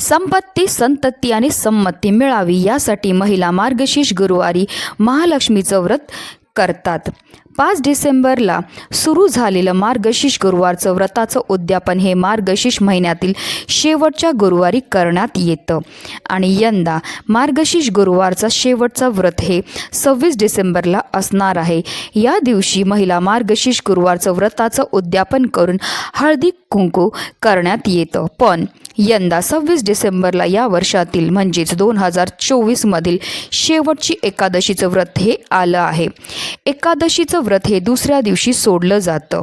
संपत्ती संतती आणि संमती मिळावी यासाठी महिला मार्गशीर्ष गुरुवारी महालक्ष्मीचं व्रत करतात. पाच डिसेंबरला सुरू झालेलं मार्गशीर्ष गुरुवारचं व्रताचं उद्यापन हे मार्गशीर्ष महिन्यातील शेवटच्या गुरुवारी करण्यात येतं. आणि यंदा मार्गशीर्ष गुरुवारचा शेवटचा व्रत हे सव्वीस डिसेंबरला असणार आहे. या दिवशी महिला मार्गशीर्ष गुरुवारचं व्रताचं उद्यापन करून हळदी कुंकू करण्यात येतं. पण यंदा सव्वीस डिसेंबरला या वर्षातील म्हणजेच दोन हजार चोवीसमधील शेवटची एकादशीचं व्रत हे आलं आहे. एकादशीचं व्रत हे दुसऱ्या दिवशी सोडलं जातं.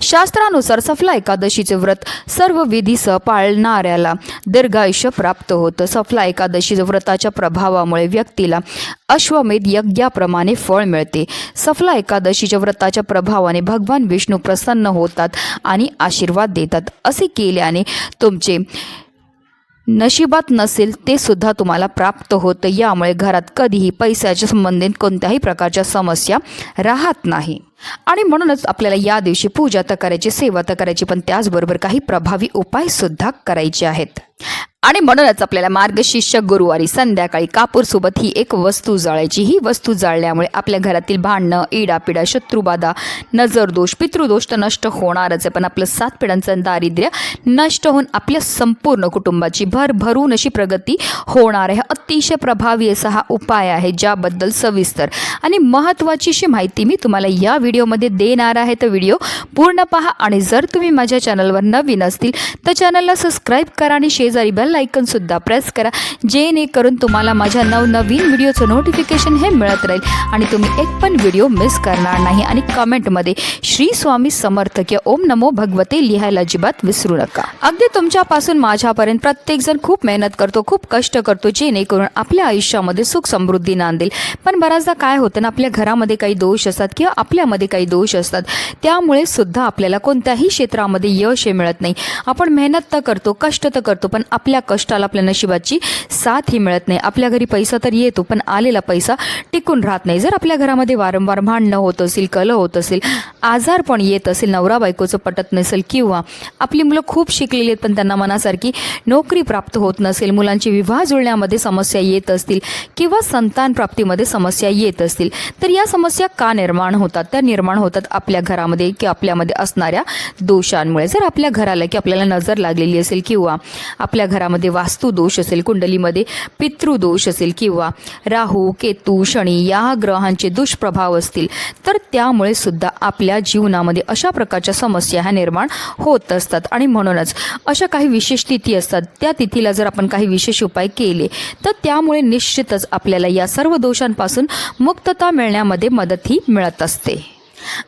शास्त्रानुसार सफला एकादशीचे व्रत सर्व विधीसह पाळणाऱ्याला दीर्घायुष्य प्राप्त होतं. सफला एकादशी व्रताच्या प्रभावामुळे व्यक्तीला अश्वमेध यज्ञाप्रमाणे फळ मिळते. सफला एकादशीच्या व्रताच्या प्रभावाने भगवान विष्णू प्रसन्न होतात आणि आशीर्वाद देतात. असे केल्याने तुमचे नशिबात नसेल ते सुद्धा तुम्हाला प्राप्त होतं. यामुळे घरात कधीही पैशाच्या संबंधित कोणत्याही प्रकारच्या समस्या राहत नाही. आणि म्हणूनच आपल्याला या दिवशी पूजा तर करायची सेवा तर करायची पण त्याचबरोबर काही प्रभावी उपायसुद्धा करायचे आहेत. आणि म्हणूनच आपल्याला मार्गशीर्ष गुरुवारी संध्याकाळी कापूरसोबत ही एक वस्तू जाळायची. ही वस्तू जाळल्यामुळे आपल्या घरातील भांडणं इडापिडा शत्रुबाधा नजरदोष पितृदोष तर नष्ट होणारच आहे. पण आपलं सात पिढ्यांचं दारिद्र्य नष्ट होऊन आपल्या संपूर्ण कुटुंबाची भरभरून अशी प्रगती होणार आहे. अतिशय प्रभावी असा हा उपाय आहे ज्याबद्दल सविस्तर आणि महत्त्वाची अशी माहिती मी तुम्हाला या व्हिडिओमध्ये देणार आहे. तर व्हिडिओ पूर्ण पहा आणि जर तुम्ही माझ्या चॅनलवर नवीन असतील तर चॅनलला सबस्क्राईब करा आणि शेजारी बेल सुद्धा प्रेस करा जेणेकरून तुम्हाला माझ्या नवनवीन व्हिडिओचं नोटिफिकेशन हे मिळत राहील. आणि तुम्ही एक पण व्हिडिओ मिस करणार नाही. आणि कमेंटमध्ये श्री स्वामी समर्थ किंवा ओम नमो भगवते लिहायला अजिबात विसरू नका. अगदी तुमच्यापासून माझ्यापर्यंत प्रत्येकजण खूप मेहनत करतो खूप कष्ट करतो जेणेकरून आपल्या आयुष्यामध्ये सुख समृद्धी नांदेल. पण बऱ्याचदा काय होतं ना आपल्या घरामध्ये काही दोष असतात किंवा आपल्यामध्ये काही दोष असतात. त्यामुळे सुद्धा आपल्याला कोणत्याही क्षेत्रामध्ये यश हे मिळत नाही. आपण मेहनत तर करतो कष्ट तर करतो पण आपल्या कष्टाला आपल्या नशिबाची साथ ही मिळत नाही. आपल्या घरी पैसा तर येतो पण आलेला पैसा टिकून राहत नाही. जर आपल्या घरामध्ये वारंवार भांडणं होत असेल कलह होत असेल आजार पण येत असेल नवरा बायकोचं पटत नसेल किंवा आपली मुलं खूप शिकलेली आहेत पण त्यांना मनासारखी नोकरी प्राप्त होत नसेल मुलांची विवाह जुळण्यामध्ये समस्या येत असतील किंवा संतान प्राप्तीमध्ये समस्या येत असतील तर या समस्या का निर्माण होतात? त्या निर्माण होतात आपल्या घरामध्ये किंवा आपल्यामध्ये असणाऱ्या दोषांमुळे. जर आपल्या घराला की आपल्याला नजर लागलेली असेल किंवा आपल्या घरामध्ये वास्तुदोष असेल कुंडलीमध्ये पितृदोष असेल किंवा राहू केतू शनी या ग्रहांचे दुष्प्रभाव असतील तर त्यामुळे सुद्धा आपल्या जीवनामध्ये अशा प्रकारच्या समस्या ह्या निर्माण होत असतात. आणि म्हणूनच अशा काही विशेष तिथी असतात. त्या तिथीला जर आपण काही विशेष उपाय केले तर त्यामुळे निश्चितच आपल्याला या सर्व दोषांपासून मुक्तता मिळण्यामध्ये मदतही मिळत असते.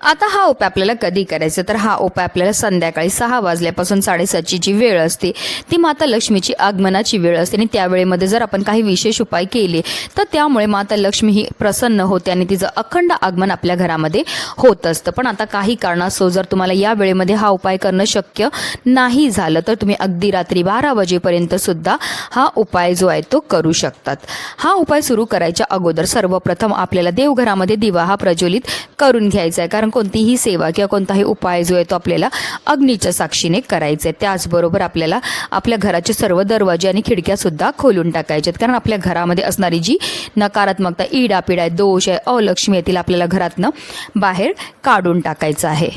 आता हा उपाय आपल्याला कधी करायचा? तर हा उपाय आपल्याला संध्याकाळी सहा वाजल्यापासून साडेसातची जी वेळ असते ती माता लक्ष्मीची आगमनाची वेळ असते. आणि त्या वेळेमध्ये जर आपण काही विशेष उपाय केले तर त्यामुळे माता लक्ष्मी ही प्रसन्न होते आणि तिचं अखंड आगमन आपल्या घरामध्ये होत असतं. पण आता काही कारणास्तव जर तुम्हाला या वेळेमध्ये हा उपाय करणं शक्य नाही झालं तर तुम्ही अगदी रात्री बारा वाजेपर्यंत सुद्धा हा उपाय जो आहे तो करू शकतात. हा उपाय सुरू करायच्या अगोदर सर्वप्रथम आपल्याला देवघरामध्ये दिवा हा प्रज्वलित करून घ्यायचा आहे. कारण कोणतीही सेवा किंवा कोणताही उपाय जो आहे तो आपल्याला अग्नीच्या साक्षीने करायचा आहे त्याचबरोबर आपल्याला आपल्या घराचे सर्व दरवाजे आणि खिडक्यासुद्धा खोलून टाकायचे आहेत कारण आपल्या घरामध्ये असणारी जी नकारात्मकता इडापिडा आहे दोष आहे अलक्ष्मी येतील आपल्याला घरातनं बाहेर काढून टाकायचं आहे.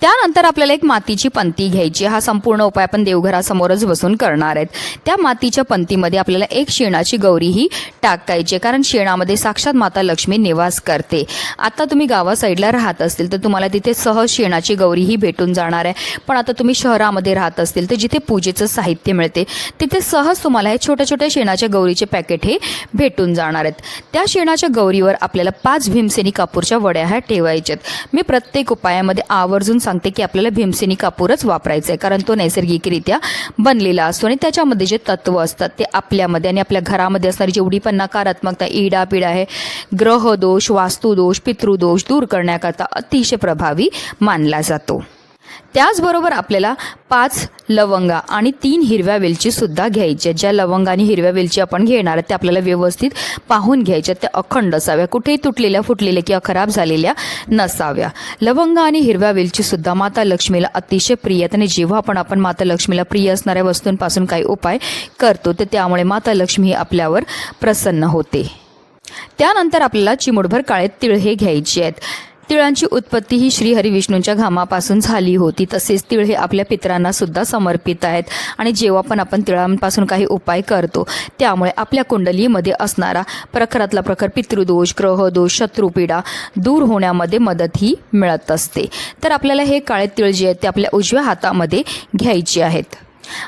त्यानंतर आपल्याला एक मातीची पंती घ्यायची हा संपूर्ण उपाय आपण देवघरासमोरच बसून करणार आहेत. त्या मातीच्या पंतीमध्ये आपल्याला एक शेणाची गौरीही टाकायची कारण शेणामध्ये साक्षात माता लक्ष्मी निवास करते. आता तुम्ही गावा साईडला राहत असतील तर तुम्हाला तिथे सहज शेणाची गौरीही भेटून जाणार आहे. पण आता तुम्ही शहरामध्ये राहत असतील तर जिथे पूजेचं साहित्य मिळते तिथे सहज तुम्हाला हे छोट्या छोट्या शेणाच्या गौरीचे पॅकेट हे भेटून जाणार आहेत. त्या शेणाच्या गौरीवर आपल्याला पाच भीमसेनी कापूरच्या वड्या ह्या ठेवायच्यात मी प्रत्येक उपायामध्ये आवर्जून सांगते की आपल्याला भीमसेनी कापूरच वापरायचा आहे कारण तो नैसर्गिकरित्या बनलेला असतो आणि त्याच्यामध्ये जे तत्व असतात ते आपल्यामध्ये आणि आपल्या घरामध्ये असणारी जेवढी पण नकारात्मकता इडा पिडा आहे ग्रहदोष वास्तुदोष पितृदोष दूर करण्याकरता अतिशय प्रभावी मानला जातो. त्याचबरोबर आपल्याला पाच लवंगा आणि तीन हिरव्या वेलची सुद्धा घ्यायच्या ज्या लवंगा आणि हिरव्या वेलची आपण घेणार आहेत त्या आपल्याला व्यवस्थित पाहून घ्यायच्या त्या अखंड असाव्या. कुठेही तुटलेल्या फुटलेल्या किंवा खराब झालेल्या नसाव्या. लवंगा आणि हिरव्या वेलची सुद्धा माता लक्ष्मीला अतिशय प्रिय आहेत. आणि जेव्हा पण आपण माता लक्ष्मीला प्रिय असणाऱ्या वस्तूंपासून काही उपाय करतो तर त्यामुळे माता लक्ष्मी ही आपल्यावर प्रसन्न होते. त्यानंतर आपल्याला चिमुडभर काळे तिळ हे घ्यायचे आहेत. तिळांची उत्पत्ती ही श्री हरिविष्णूंच्या घामापासून झाली होती. तसेच तिळ हे आपल्या पित्रांना सुद्धा समर्पित आहेत. आणि जेव्हा पण आपण तिळांपासून काही उपाय करतो त्यामुळे आपल्या कुंडलीमध्ये असणारा प्रखरातला प्रखर पितृदोष ग्रहदोष शत्रुपीडा दूर होण्यामध्ये मदतही मिळत असते. तर आपल्याला हे काळे तिळ जे आहेत ते आपल्या उजव्या हातामध्ये घ्यायचे आहेत.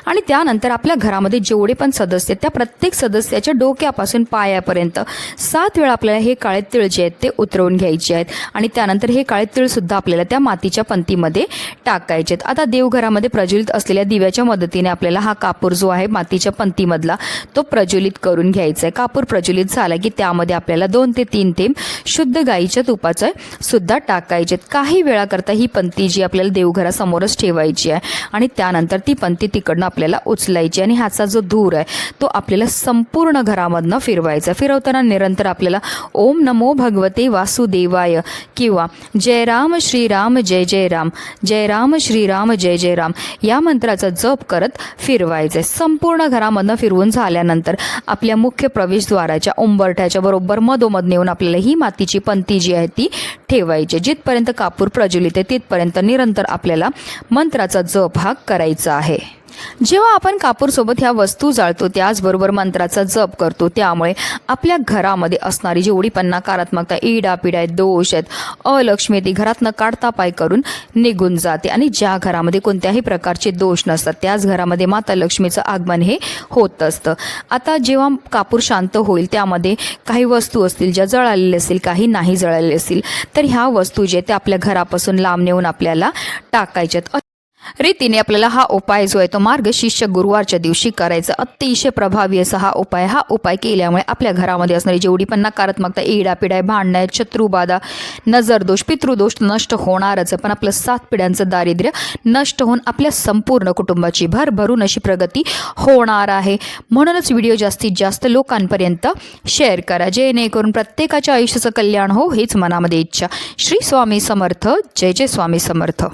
आणि त्यानंतर आपल्या घरामध्ये जेवढे पण सदस्य आहेत त्या प्रत्येक सदस्याच्या डोक्यापासून पायापर्यंत सात वेळा आपल्याला हे काळे तिळ जे आहेत ते उतरवून घ्यायचे आहेत. आणि त्यानंतर हे काळे तिळसुद्धा आपल्याला त्या मातीच्या पंथीमध्ये टाकायचे आहेत. आता देवघरामध्ये प्रज्वलित असलेल्या दिव्याच्या मदतीने आपल्याला हा कापूर जो आहे मातीच्या पंतीमधला तो प्रज्वलित करून घ्यायचा आहे. कापूर प्रज्वलित झाला की त्यामध्ये आपल्याला दोन ते तीन थेंब शुद्ध गाईच्या तुपाचं सुद्धा टाकायचे आहेत. काही वेळाकरता ही पंथी जी आपल्याला देवघरासमोरच ठेवायची आहे आणि त्यानंतर ती पंती तिकडनं आपल्याला उचलायची आणि ह्याचा जो धूर आहे तो आपल्याला संपूर्ण घरामधनं फिरवायचा. फिरवताना निरंतर आपल्याला ओम नमो भगवते वासुदेवाय किंवा जय राम श्रीराम जय जय राम जय राम श्रीराम जय जय राम या मंत्राचा जप करत फिरवायचं. आहे संपूर्ण घरामधनं फिरवून झाल्यानंतर आपल्या मुख्य प्रवेशद्वाराच्या उंबरठ्याच्या बरोबर मधोमध नेऊन आपल्याला ही मातीची पंती जी आहे ती ठेवायची. जिथपर्यंत कापूर प्रज्वलित आहे तिथपर्यंत निरंतर आपल्याला मंत्राचा जप हा करायचा आहे. जेव्हा आपण कापूरसोबत ह्या वस्तू जाळतो त्याचबरोबर मंत्राचा जप करतो त्यामुळे आपल्या घरामध्ये असणारी जेवढी पण नकारात्मकता इडापिडा आहेत दोष आहेत अलक्ष्मी ती घरात न काढता पाय करून निघून जाते. आणि ज्या घरामध्ये कोणत्याही प्रकारचे दोष नसतात त्याच घरामध्ये माता लक्ष्मीचं आगमन हे होत असतं. आता जेव्हा कापूर शांत होईल त्यामध्ये काही वस्तू असतील ज्या जळालेल्या असतील काही नाही जळालेल्या असतील तर ह्या वस्तू जे त्या आपल्या घरापासून लांब नेऊन आपल्याला टाकायच्यात. रीतीने आपल्याला हा उपाय जो आहे तो मार्गशिष्य गुरुवारच्या दिवशी करायचा. अतिशय प्रभावी असा हा उपाय हा उपाय केल्यामुळे आपल्या घरामध्ये असणारी जेवढी पण नकारात्मकता इडा पिढाय भांडणं आहेत शत्रुबाधा नजरदोष पितृदोष नष्ट होणारच पण आपलं सात पिढ्यांचं दारिद्र्य नष्ट होऊन आपल्या संपूर्ण कुटुंबाची भरभरून अशी प्रगती होणार आहे. म्हणूनच व्हिडिओ जास्तीत जास्त लोकांपर्यंत शेअर करा. जेणेकरून प्रत्येकाच्या आयुष्याचं कल्याण हो हेच मनामध्ये इच्छा. श्री स्वामी समर्थ. जय जय स्वामी समर्थ.